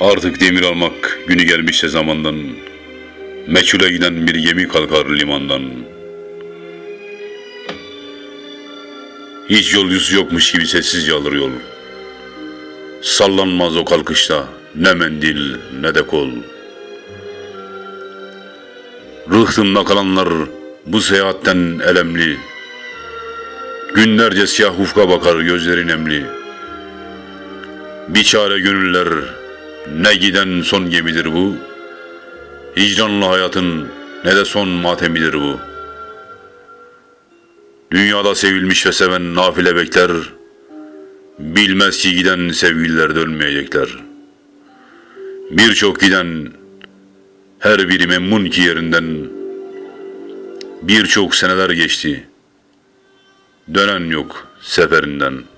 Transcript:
Artık demir almak günü gelmişse zamandan. Meçhule giden bir gemi kalkar limandan. Hiç yolcusu yokmuş gibi sessizce alır yol. Sallanmaz o kalkışta ne mendil ne de kol. Rıhtımda kalanlar bu seyahatten elemli. Günlerce siyah ufka bakar gözleri nemli. Bir çare gönüller ne giden son gemidir bu. Hicranlı hayatın ne de son matemidir bu. Dünyada sevilmiş ve seven nafile bekler. Bilmez ki giden sevgililer dönmeyecekler. Birçok giden her biri memnun ki yerinden. Birçok seneler geçti. Dönen yok seferinden.''